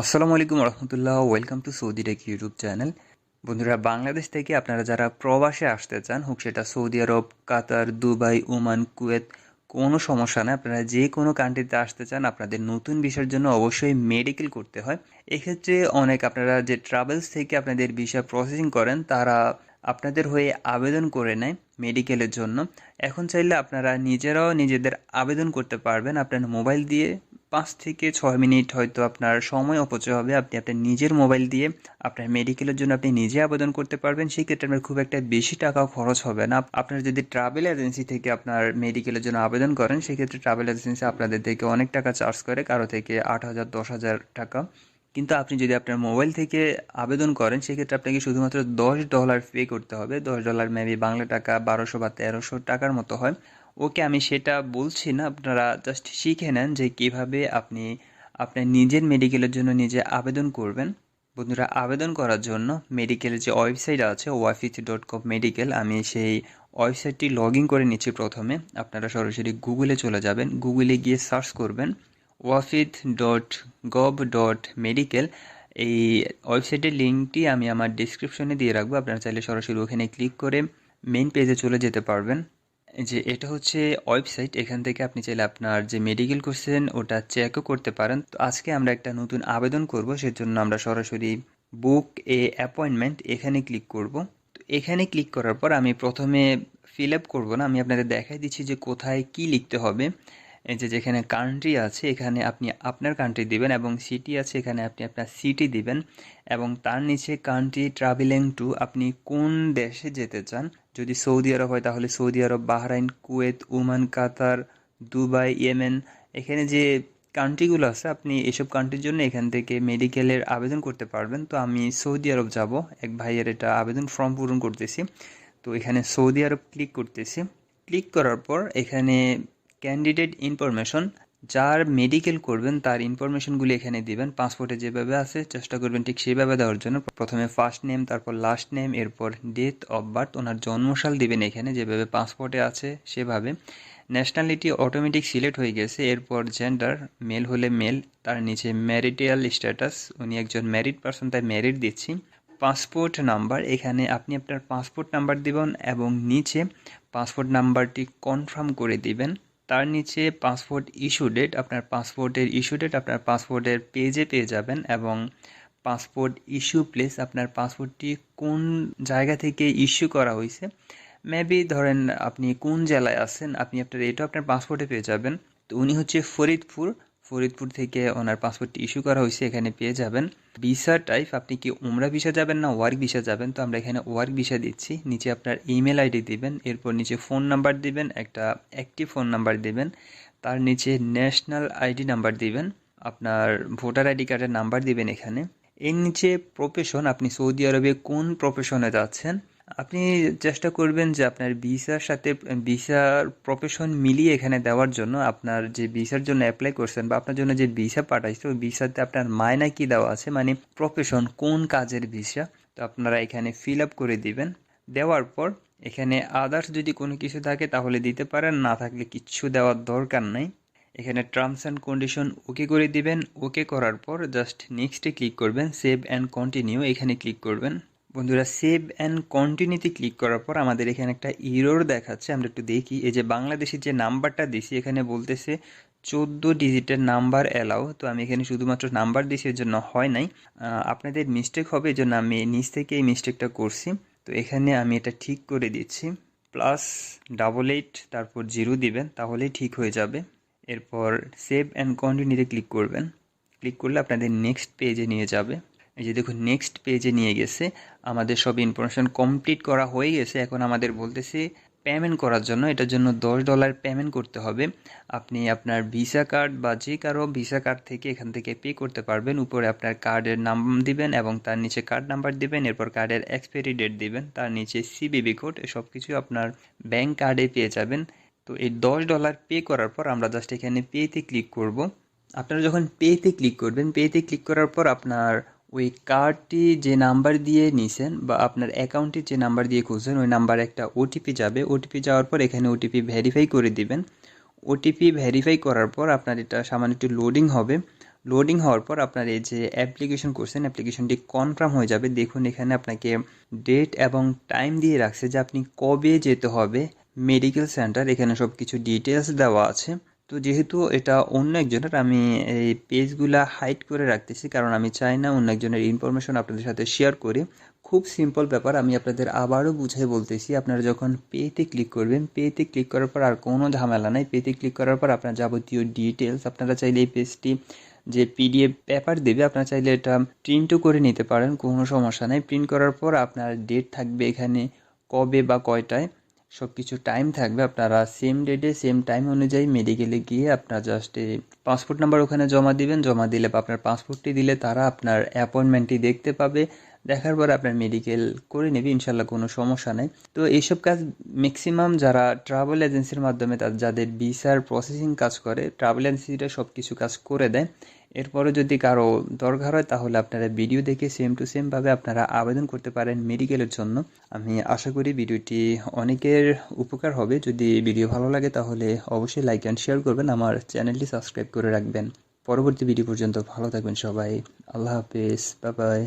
আসসালামু আলাইকুম রহমতুল্লাহ welcome to Saudi tech YouTube channel বন্ধুরা, বাংলাদেশ থেকে আপনারা যারা প্রবাসে আসতে চান, হোক সেটা Saudi Arab, Qatar, Dubai, Oman, Kuwait, কোনো সমস্যা নেই। আপনারা যে কোনো কান্ট্রিতে আসতে চান, আপনাদের নতুন ভিসার জন্য অবশ্যই মেডিকেল করতে হয়। এক্ষেত্রে অনেক আপনারা যে ট্রাভেলস থেকে আপনাদের ভিসা প্রসেসিং করেন, তারা আপনাদের হয়ে আবেদন করে নেয় মেডিকেলের জন্য। এখন চাইলে আপনারা নিজেরাও নিজেদের আবেদন করতে পারবেন আপনার মোবাইল দিয়ে। পাঁচ থেকে ছয় মিনিট হয়তো আপনার সময় অপচয় হবে। আপনি আপনার নিজের মোবাইল দিয়ে আপনার মেডিকেলের জন্য আপনি নিজে আবেদন করতে পারবেন। সেই ক্ষেত্রে আপনার খুব একটা বেশি টাকা খরচ হবে না। আপনার যদি ট্রাভেল এজেন্সি থেকে আপনার মেডিকেলের জন্য আবেদন করেন, সেক্ষেত্রে ট্রাভেল এজেন্সি আপনাদের থেকে অনেক টাকা চার্জ করে, কারও থেকে আট হাজার, দশ হাজার টাকা। কিন্তু আপনি যদি আপনার মোবাইল থেকে আবেদন করেন, সেক্ষেত্রে আপনাকে শুধুমাত্র দশ ডলার পে করতে হবে। দশ ডলার মেবি বাংলা টাকা, বারোশো বা তেরোশো টাকার মতো হয়। ওকে আমি সেটা বলছি না, আপনারা জাস্ট শিখে নেন যে কীভাবে আপনি আপনার নিজের মেডিকেলের জন্য নিজে আবেদন করবেন। বন্ধুরা, আবেদন করার জন্য মেডিকেলের যে ওয়েবসাইট আছে ওয়াফিথ ডট কম মেডিকেল আমি সেই ওয়েবসাইটটি লগ ইন করে নিচ্ছি প্রথমে। আপনারা সরাসরি গুগলে চলে যাবেন গুগলে গিয়ে সার্চ করবেন Wafid dot gov dot medical এই ওয়েবসাইটের লিঙ্কটি আমি আমার ডিসক্রিপশনে দিয়ে রাখব, আপনারা চাইলে সরাসরি ওখানে ক্লিক করে মেন পেজে চলে যেতে পারবেন। যে এটা হচ্ছে ওয়েবসাইট, এখান থেকে আপনি চাইলে আপনার যে মেডিকেল করছেন ওটা চেকও করতে পারেন। তো আজকে আমরা একটা নতুন আবেদন করব, সেজন্য আমরা সরাসরি বুক এ অ্যাপয়েন্টমেন্ট এখানে ক্লিক করব। তো এখানে ক্লিক করার পর আমি প্রথমে ফিল আপ করব না, আমি আপনাদের দেখাই দিচ্ছি যে কোথায় কি লিখতে হবে। যে যেখানে কান্ট্রি আছে, এখানে আপনি আপনার কান্ট্রি দিবেন এবং সিটি আছে, এখানে আপনি আপনার সিটি দিবেন। এবং তার নিচে কান্ট্রি ট্রাভেলিং টু আপনি কোন দেশে যেতে চান যদি সৌদি আরব হয়, তাহলে Saudi Arab, Bahrain, Kuwait, Oman, Qatar, Dubai, Yemen, এখানে যে কান্ট্রিগুলো আছে, আপনি এসব কান্ট্রির জন্য এখান থেকে মেডিকেলের আবেদন করতে পারবেন। তো আমি সৌদি আরব যাব, এক ভাইয়ের এটা আবেদন ফর্ম পূরণ করতেছি। তো এখানে সৌদি আরব ক্লিক করতেছি। ক্লিক করার পর এখানে ক্যান্ডিডেট ইনফরমেশন যার মেডিকেল করবেন, তার ইনফরমেশনগুলি এখানে দিবেন পাসপোর্টে যেভাবে আছে, চেষ্টা করবেন ঠিক সেইভাবে দেওয়ার জন্য। প্রথমে ফার্স্ট নেম তারপর লাস্ট নেম এরপর ডেথ অফ বার্থ ওনার জন্মসাল দিবেন এখানে, যেভাবে পাসপোর্টে আছে, সেভাবে। ন্যাশনালিটি অটোমেটিক সিলেক্ট হয়ে গেছে, এরপর জেন্ডার মেল হলে মেল তার নিচে ম্যারিটিয়াল স্ট্যাটাস উনি একজন ম্যারিড পারসন তাই ম্যারিড দিচ্ছি। পাসপোর্ট নাম্বার এখানে আপনি আপনার পাসপোর্ট নাম্বার দিবেন এবং নিচে পাসপোর্ট নাম্বারটি কনফার্ম করে দিবেন। তার নিচে পাসপোর্ট ইস্যু ডেট আপনার পাসপোর্টের ইস্যু ডেট আপনার পাসপোর্টের পেজে পেয়ে যাবেন এবং পাসপোর্ট ইস্যু প্লেস আপনার পাসপোর্টটি কোন জায়গা থেকে ইস্যু করা হয়েছে। মেবি ধরেন আপনি কোন জেলায় আছেন, আপনি আপনার এটাও আপনার পাসপোর্টে পেয়ে যাবেন। তো উনি হচ্ছে ফরিদপুর ফরিদপুর থেকে ওনার পাসপোর্টটি ইস্যু করা হয়েছে, এখানে পেয়ে যাবেন। ভিসা টাইপ আপনি কি উমরা ভিসা যাবেন না ওয়ার্ক ভিসা যাবেন? তো আমরা এখানে ওয়ার্ক ভিসা দিচ্ছি। নিচে আপনার ইমেল আইডি দিবেন, এরপর নিচে ফোন নাম্বার দিবেন, একটা অ্যাক্টিভ ফোন নাম্বার দিবেন, তার নিচে ন্যাশনাল আইডি নাম্বার দিবেন, আপনার ভোটার আইডি কার্ডের নাম্বার দিবেন এখানে। এর নিচে প্রফেশন আপনি সৌদি আরবে কোন প্রফেশনে যাচ্ছেন? আপনি চেষ্টা করবেন যে আপনার ভিসার সাথে, ভিসার প্রফেশন মিলিয়ে এখানে দেওয়ার জন্য আপনার যে ভিসার জন্য অ্যাপ্লাই করছেন বা আপনার জন্য যে ভিসা পাঠাইছে, ওই ভিসাতে আপনার মায়না কি দেওয়া আছে? মানে প্রফেশন কোন কাজের ভিসা? তো আপনারা এখানে ফিল আপ করে দিবেন। দেওয়ার পর এখানে আদার্স যদি কোনো কিছু থাকে তাহলে দিতে পারেন, না থাকলে কিচ্ছু দেওয়ার দরকার নাই। এখানে টার্মস অ্যান্ড কন্ডিশন ওকে করে দিবেন। ওকে করার পর জাস্ট নেক্সটে ক্লিক করবেন সেভ অ্যান্ড কন্টিনিউ এখানে ক্লিক করবেন। বন্ধুরা সেভ অ্যান্ড কন্টিনিউতে ক্লিক করার পর আমাদের এখানে একটা ইরোর দেখাচ্ছে, আমরা একটু দেখি। এই যে বাংলাদেশের যে নাম্বারটা দিছি, এখানে বলতেছে চোদ্দ ডিজিটের নাম্বার অ্যালাউ তো আমি এখানে শুধুমাত্র নাম্বার দিছি, এর জন্য হয় নাই। আপনাদের মিস্টেক হবে এই জন্য আমি নিচ থেকে এই মিস্টেকটা করছি। তো এখানে আমি এটা ঠিক করে দিচ্ছি। প্লাস ডাবল এইট তারপর জিরো দিবেন, তাহলেই ঠিক হয়ে যাবে। এরপর সেভ অ্যান্ড কন্টিনিউতে ক্লিক করবেন। ক্লিক করলে আপনাদের নেক্সট পেজে নিয়ে যাবে। এই যে দেখুন নেক্সট পেজে নিয়ে গেছে। আমাদের সব ইনফরমেশন কমপ্লিট করা হয়ে গেছে। এখন আমাদের বলতেছে পেমেন্ট করার জন্য। এটার জন্য দশ ডলার পেমেন্ট করতে হবে। আপনি আপনার ভিসা কার্ড বা যে কারও ভিসা কার্ড থেকে এখান থেকে পে করতে পারবেন। উপরে আপনার কার্ডের নাম দিবেন এবং তার নিচে কার্ড নাম্বার দিবেন। এরপর কার্ডের এক্সপায়ারি ডেট দিবেন। তার নিচে সিবিবি কোড এসব কিছু আপনার ব্যাংক কার্ডে পেয়ে যাবেন। তো এই দশ ডলার পে করার পর আমরা জাস্ট এখানে পেতে ক্লিক করব। আপনারা যখন পেতে ক্লিক করবেন পেতে ক্লিক করার পর আপনার ওই কার্ডটি যে নাম্বার দিয়ে নিছেন বা আপনার অ্যাকাউন্টটি যে নাম্বার দিয়ে খুঁজছেন, ওই নাম্বার একটা ওটিপি যাবে। ওটিপি যাওয়ার পর এখানে ওটিপি ভেরিফাই করে দিবেন। ওটিপি ভেরিফাই করার পর আপনার এটা সামান্য একটু লোডিং হবে। লোডিং হওয়ার পর আপনার এই যে অ্যাপ্লিকেশন করছেন অ্যাপ্লিকেশনটি কনফার্ম হয়ে যাবে। দেখুন, এখানে আপনাকে ডেট এবং টাইম দিয়ে রাখছে যে আপনি কবে যেতে হবে। মেডিকেল সেন্টার এখানে সব কিছু ডিটেলস দেওয়া আছে। তো যেহেতু এটা অন্য একজনের, আমি এই পেজগুলা হাইড করে রাখতেছি, কারণ আমি চাই না অন্য একজনের ইনফরমেশন আপনাদের সাথে শেয়ার করি। খুব সিম্পল ব্যাপার, আমি আপনাদের আবারও বুঝাই বলতেছি, আপনারা যখন পেতে ক্লিক করবেন পেতে ক্লিক করার পর আর কোনো ঝামেলা নাই। পেতে ক্লিক করার পর আপনার যাবতীয় ডিটেলস আপনারা চাইলে এই পেজটি যে পিডিএফ পেপার দেবে, আপনারা চাইলে এটা প্রিন্টও করে নিতে পারেন, কোনো সমস্যা নেই। প্রিন্ট করার পর আপনার ডেট থাকবে এখানে কবে বা কয়টায়। সব কিছু টাইম থাকবে আপনারা সেম ডেটে সেম টাইম অনুযায়ী মেডিকেলে গিয়ে আপনার জাস্ট পাসপোর্ট নাম্বার ওখানে জমা দিবেন, জমা দিলে বা আপনার পাসপোর্টটি দিলে তারা আপনার অ্যাপয়েন্টমেন্টটি দেখতে পাবে। দেখার পর আপনার মেডিকেল করে নেবে, ইনশাল্লাহ কোনো সমস্যা নেই। তো এইসব কাজ ম্যাক্সিমাম যারা ট্রাভেল এজেন্সির মাধ্যমে যাদের ভিসার প্রসেসিং কাজ করে ট্রাভেল এজেন্সিটা সব কিছু কাজ করে দেয়। এরপরে যদি কারও দরকার হয়, তাহলে আপনারা ভিডিও দেখে সেম টু সেমভাবে আপনারা আবেদন করতে পারেন মেডিকেলের জন্য। আমি আশা করি ভিডিওটি অনেকের উপকার হবে। যদি ভিডিও ভালো লাগে, তাহলে অবশ্যই লাইক অ্যান্ড শেয়ার করবেন। আমার চ্যানেলটি সাবস্ক্রাইব করে রাখবেন। পরবর্তী ভিডিও পর্যন্ত ভালো থাকবেন সবাই। আল্লাহ হাফেজ। Bye bye